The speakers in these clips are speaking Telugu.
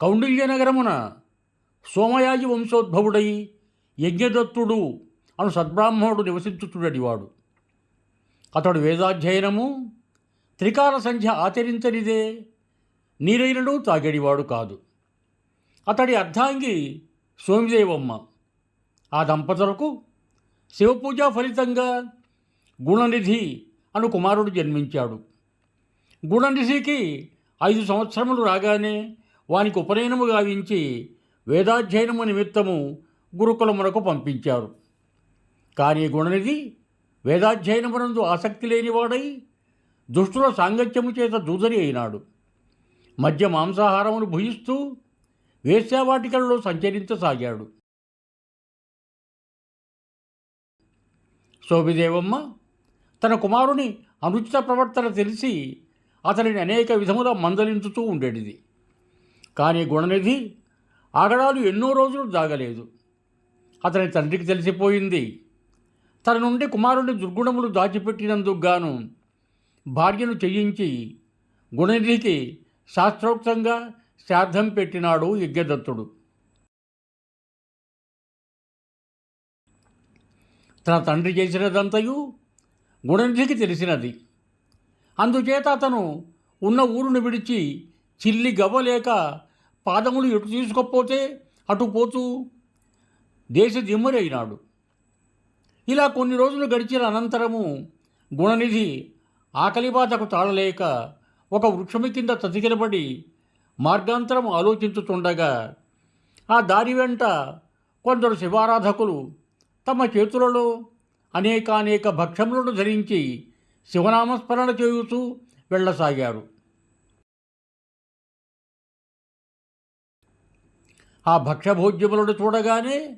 కౌండిల్యనగరమున సోమయాజి వంశోద్భవుడై యజ్ఞదత్తుడు అను సద్బ్రాహ్మణుడు నివసించుచుడడివాడు. అతడు వేదాధ్యయనము త్రికాల సంధ్య ఆచరించనిదే నీరైనడు తాగేడివాడు కాదు. అతడి అర్ధాంగి సోమిదేవమ్మ ఆ దంపతులకు శివపూజ ఫలితంగా గుణనిధి అను కుమారుడు జన్మించాడు. గుణనిధికి ఐదు సంవత్సరములు రాగానే వానికి ఉపనయనము గావించి వేదాధ్యయనము నిమిత్తము గురుకులమునకు పంపించారు. కానీ గుణనిధి వేదాధ్యయనమునందు ఆసక్తి లేనివాడై దుష్టుల సాంగత్యము చేత దూదరి అయినాడు. మధ్య మాంసాహారమును భుజిస్తూ వేశ్యావాటికలలో సంచరించసాగాడు. శోభిదేవమ్మ తన కుమారుని అనుచిత ప్రవర్తన తెలిసి అతనిని అనేక విధముల మందలించుతూ ఉండేటిది కానీ గుణనిధి ఆగడాలు ఎన్నో రోజులు దాగలేదు. అతని తండ్రికి తెలిసిపోయింది. తన నుండి కుమారుని దుర్గుణములు దాచిపెట్టినందుకు గాను భార్యను చెయ్యించి గుణనిధికి శాస్త్రోక్తంగా శ్రాద్ధం పెట్టినాడు యజ్ఞదత్తుడు. తన తండ్రి చేసినదంతయు గుణనిధికి తెలిసినది. అందుచేత అతను ఉన్న ఊరును విడిచి చిల్లి గవ్వలేక పాదములు ఎటు తీసుకపోతే అటు పోతూ దేశ దిమ్మరైనాడు ఇలా కొన్ని రోజులు గడిచిన అనంతరము గుణనిధి ఆకలి బాధకు తాళలేక ఒక వృక్షము కింద తతికిలబడి మార్గాంతరం ఆలోచించుతుండగా ఆ దారి వెంట కొందరు శివారాధకులు తమ చేతులలో అనేకానేక భక్షములను ధరించి శివనామస్మరణ చేయుతూ వెళ్ళసాగారు. ఆ భక్ష్యభోజ్యములను చూడగానే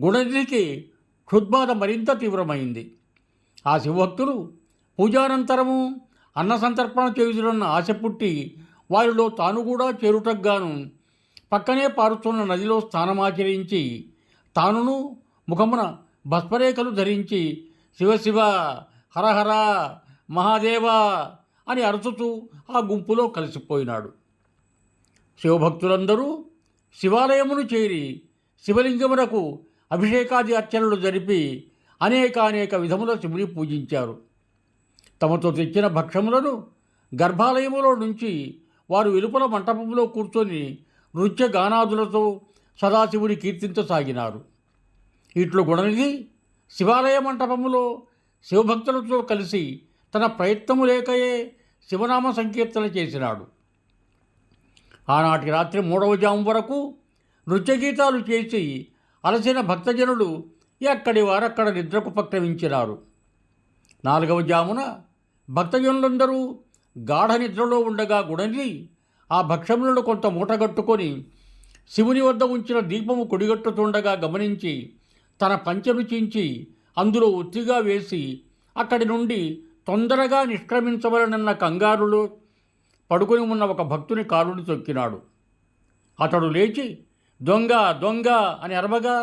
గుణనిధికి క్షుద్బాధ మరింత తీవ్రమైంది. ఆ శివభక్తులు పూజానంతరము అన్న సంతర్పణ చేయుదురన్న ఆశ పుట్టి వారిలో తాను కూడా చేరుటగ్గాను. పక్కనే పారుతున్న నదిలో స్నానమాచరించి తానును ముఖమున భస్మరేఖలు ధరించి శివశివ హరహర మహాదేవ అని అరుచుతూ ఆ గుంపులో కలిసిపోయినాడు. శివభక్తులందరూ శివాలయమును చేరి శివలింగమునకు అభిషేకాది అర్చనలు జరిపి అనేకానేక విధముల శివుని పూజించారు. తమతో తెచ్చిన భక్షములను గర్భాలయములో నుంచి వారు వెలుపల మంటపంలో కూర్చొని నృత్య గానాదులతో సదాశివుని కీర్తించసాగినారు. ఇట్లు గుణనిధి శివాలయ మంటపములో శివభక్తులతో కలిసి తన ప్రయత్నము లేకయే శివనామ సంకీర్తన చేసినాడు. ఆనాటి రాత్రి మూడవ జాము వరకు నృత్య గీతాలు చేసి అలసిన భక్తజనులు ఎక్కడి వారక్కడ నిద్రకు ప్రక్రమించినారు నాలుగవ జామున భక్తజనులందరూ గాఢ నిద్రలో ఉండగా గుణని ఆ భక్షములను కొంత మూటగట్టుకొని శివుని వద్ద ఉంచిన దీపము కొడిగట్టుతుండగా గమనించి తన పంచెను చించి అందులో ఒత్తిగా వేసి అక్కడి నుండి తొందరగా నిష్క్రమించవలనన్న కంగారులో పడుకొని ఉన్న ఒక భక్తుని కాలుని తొక్కినాడు. అతడు లేచి దొంగ దొంగ అని అరవగా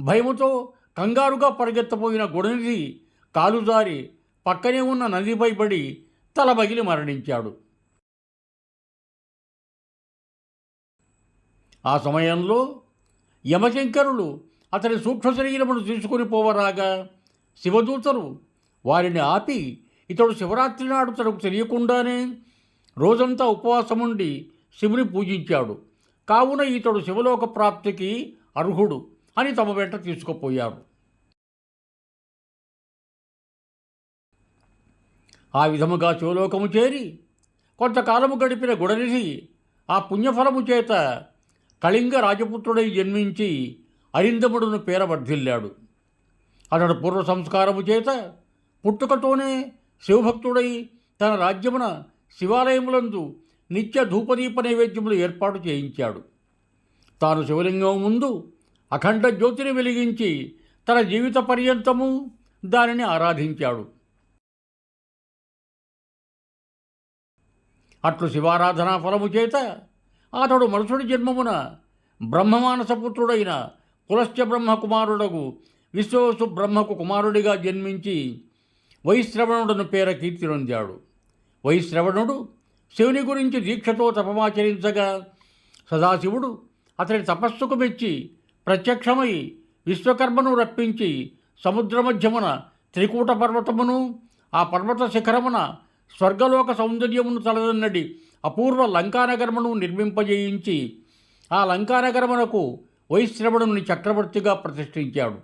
భయముతో కంగారుగా పరిగెత్తపోయిన గుణనిధి కాలుజారి పక్కనే ఉన్న నదిపై పడి తల బగిలి మరణించాడు. ఆ సమయంలో యమశంకరులు అతని సూక్ష్మ శరీరమును తీసుకుని పోవరాగా శివదూతలు వారిని ఆపి ఇతడు శివరాత్రి నాడు తనకు తెలియకుండానే రోజంతా ఉపవాసం ఉండి శివుని పూజించాడు. కావున ఇతడు శివలోక ప్రాప్తికి అర్హుడు అని తమ వెంట తీసుకుపోయారు. ఆ విధముగా శివలోకము చేరి కొంతకాలము గడిపిన గుడనిధి ఆ పుణ్యఫలము చేత కళింగ రాజపుత్రుడై జన్మించి అరిందముడును పేరవర్ధిల్లాడు. అతడు పూర్వ సంస్కారము చేత పుట్టుకతోనే శివభక్తుడై తన రాజ్యమున శివాలయములందు నిత్య ధూపదీప నైవేద్యములు ఏర్పాటు చేయించాడు. తాను శివలింగం ముందు అఖండ జ్యోతిని వెలిగించి తన జీవిత పర్యంతము దానిని ఆరాధించాడు. అట్లు శివారాధనా ఫలము చేత అతడు మనుషుడి జన్మమున బ్రహ్మమానసపుత్రుడైన పులశ్చ బ్రహ్మకుమారుడగు విశ్వవసు బ్రహ్మకు కుమారుడిగా జన్మించి వైశ్రవణుడను పేర కీర్తి నొందాడు. వైశ్రవణుడు శివుని గురించి దీక్షతో తపమాచరించగా సదాశివుడు అతని తపస్సుకు మెచ్చి ప్రత్యక్షమై విశ్వకర్మను రప్పించి సముద్ర మధ్యమున త్రికూట పర్వతమును ఆ పర్వత శిఖరమున స్వర్గలోక సౌందర్యమును తలదన్నడి అపూర్వ లంకానగరమును నిర్మింపజేయించి ఆ లంకానగరమునకు వైశ్రవణుని చక్రవర్తిగా ప్రతిష్ఠించాడు.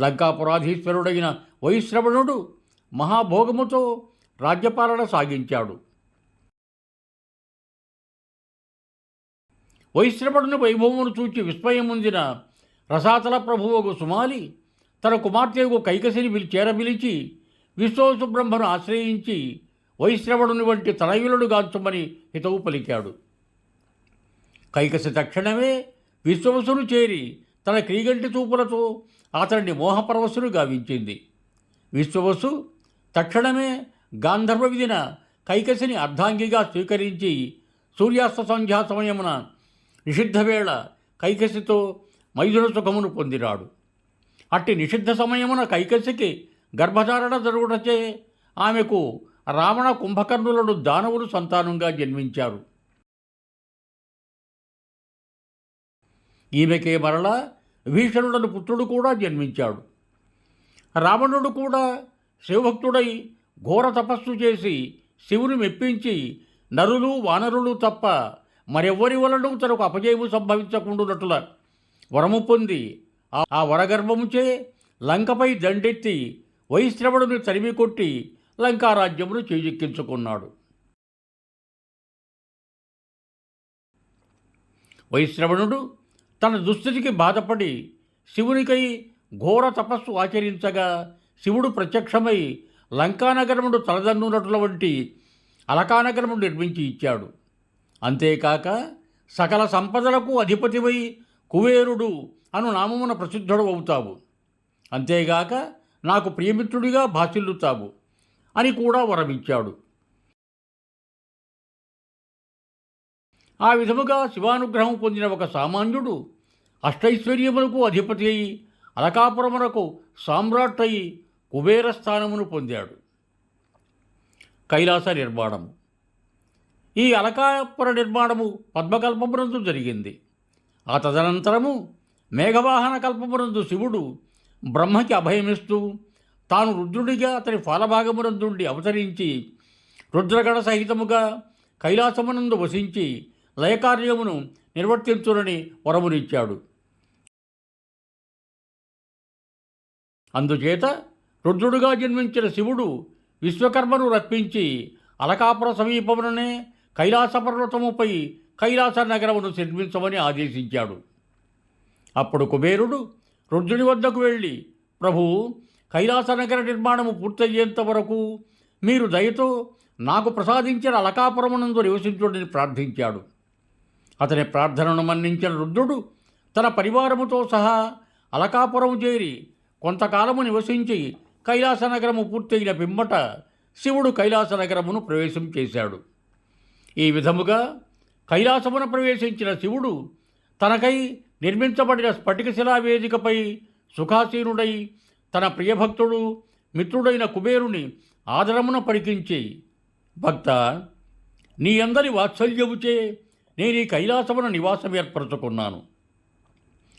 లంకాపురాధీశ్వరుడైన వైశ్రవణుడు మహాభోగముతో రాజ్యపాలన సాగించాడు. వైశ్రవణుని వైభవమును చూచి విస్మయముందిన రసాతల ప్రభువుకు సుమాలి తన కుమార్తెకు కైకసిని పిలి చేరపిలిచి విశ్వసుబ్రహ్మను ఆశ్రయించి వైశ్రవణుని వంటి తనయులను గాంచమని హితవు పలికాడు. కైకసి తక్షణమే విశ్వవసును చేరి తన క్రీగంటి చూపులతో అతడిని మోహపరవశును గావించింది. విశ్వవసు తక్షణమే గాంధర్వ విధిన కైకసిని అర్ధాంగిగా స్వీకరించి సూర్యాస్త సంధ్యా సమయమున నిషిద్ధ వేళ కైకసితో మైథున సుఖమును పొందినాడు అట్టి నిషిద్ధ సమయమున కైకసికి గర్భధారణ జరుగుటచే ఆమెకు రావణ కుంభకర్ణులను దానవులు సంతానంగా జన్మించారు. ఈమెకే మరలా భీషణుడను పుత్రుడు కూడా జన్మించాడు. రావణుడు కూడా శివభక్తుడై ఘోర తపస్సు చేసి శివుని మెప్పించి నరులు వానరులు తప్ప మరెవ్వరి వలన తనకు అపజయము సంభవించకుండునట్ల వరము పొంది ఆ- ఆ వరగర్భముచే లంకపై దండెత్తి వైశ్రవణుని తరిమి కొట్టి లంకారాజ్యమును చేజిక్కించుకున్నాడు. వైశ్రవణుడు తన దుస్థితికి బాధపడి శివునికై ఘోర తపస్సు ఆచరించగా శివుడు ప్రత్యక్షమై లంకానగరముడు తలదన్నునటుల వంటి అలకానగరముడు నిర్మించి ఇచ్చాడు. అంతేకాక సకల సంపదలకు అధిపతివై కుబేరుడు అను నామమున ప్రసిద్ధుడు అవుతావు. అంతేగాక నాకు ప్రియమిత్రుడిగా భాసిల్లుతావు అని కూడా వరమిచ్చాడు. ఆ విధముగా శివానుగ్రహం పొందిన ఒక సామాన్యుడు అష్టైశ్వర్యములకు అధిపతి అయి అలకాపురమునకు సామ్రాట్ అయి కుబేర స్థానమును పొందాడు. కైలాస నిర్మాణము. ఈ అలకాపుర నిర్మాణము పద్మకల్పమునందు జరిగింది. ఆ తదనంతరము మేఘవాహన కల్పమునందు శివుడు బ్రహ్మకి అభయమిస్తూ తాను రుద్రుడిగా అతని ఫలభాగమునందుండి అవతరించి రుద్రగణ సహితముగా కైలాసమునందు వసించి లయకార్యమును నిర్వర్తించునని వరమునిచ్చాడు. అందుచేత రుద్రుడుగా జన్మించిన శివుడు విశ్వకర్మను రప్పించి అలకాపుర సమీపముననే కైలాస పర్వతముపై కైలాస నగరమును నిర్మించమని ఆదేశించాడు. అప్పుడు కుబేరుడు రుద్రుని వద్దకు వెళ్ళి ప్రభు కైలాస నగర నిర్మాణము పూర్తయ్యేంత వరకు మీరు దయతో నాకు ప్రసాదించిన అలకాపురమునందు నివసించుడని ప్రార్థించాడు. అతని ప్రార్థనను మన్నించిన రుద్రుడు తన పరివారముతో సహా అలకాపురము చేరి కొంతకాలము నివసించి కైలాసనగరము పూర్తయిన పిమ్మట శివుడు కైలాసనగరమును ప్రవేశం చేశాడు. ఈ విధముగా కైలాసమున ప్రవేశించిన శివుడు తనకై నిర్మించబడిన స్ఫటికశిలా వేదికపై సుఖాసీనుడై తన ప్రియభక్తుడు మిత్రుడైన కుబేరుని ఆదరమున పరికించి భక్త నీ అందరి వాత్సల్యముచే నేను ఈ కైలాసమున నివాసం ఏర్పరచుకున్నాను.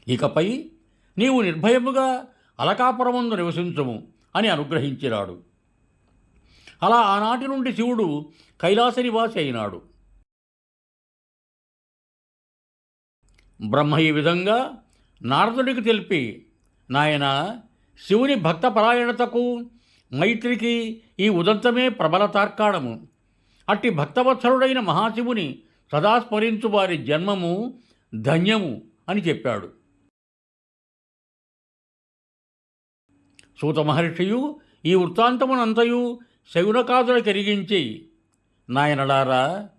ఇకపై నీవు నిర్భయముగా అలకాపురముందు నివసించుము. అని అనుగ్రహించినాడు. అలా ఆనాటి నుండి శివుడు కైలాస నివాసి అయినాడు. బ్రహ్మ ఈ విధంగా నారదుడికి తెలిపి నాయన శివుని భక్తపరాయణతకు మైత్రికి ఈ ఉదంతమే ప్రబల తార్కాణము. అట్టి భక్తవత్సరుడైన మహాశివుని సదా స్మరించు వారి జన్మము ధన్యము అని చెప్పాడు. సూత మహర్షియు ఈ వృత్తాంతమునంతయు శౌనకాదులకెరిగించి నాయనలారా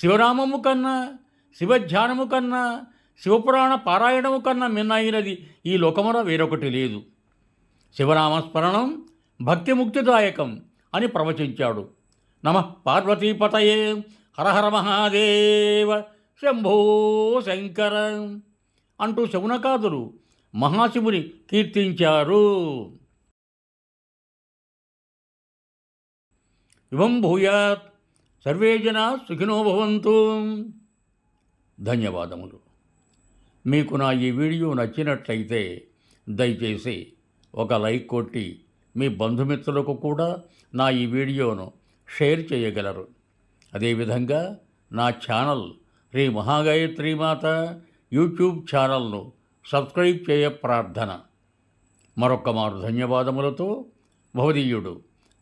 శివనామము కన్నా శివధ్యానము కన్నా శివపురాణ పారాయణము కన్నా మిన్నైనది ఈ లోకమున వేరొకటి లేదు. శివనామస్మరణం భక్తి ముక్తిదాయకం అని ప్రవచించాడు. నమ పార్వతీపతయే హరహర మహాదేవ శంభో శంకర అంటూ శవునకాదులు మహాశివుని కీర్తించారు. ఇవం భూయాత్. సర్వే జనా సుఖినో భవంతు. ధన్యవాదములు. మీకు నా ఈ వీడియో నచ్చినట్లయితే దయచేసి ఒక లైక్ కొట్టి మీ బంధుమిత్రులకు కూడా నా ఈ వీడియోను షేర్ చేయగలరు. అదేవిధంగా నా ఛానల్ శ్రీ మహాగాయత్రి మాత యూట్యూబ్ ఛానల్ను సబ్స్క్రైబ్ చేయ ప్రార్థన. మరొక్క మారు ధన్యవాదములతో భవదీయుడు.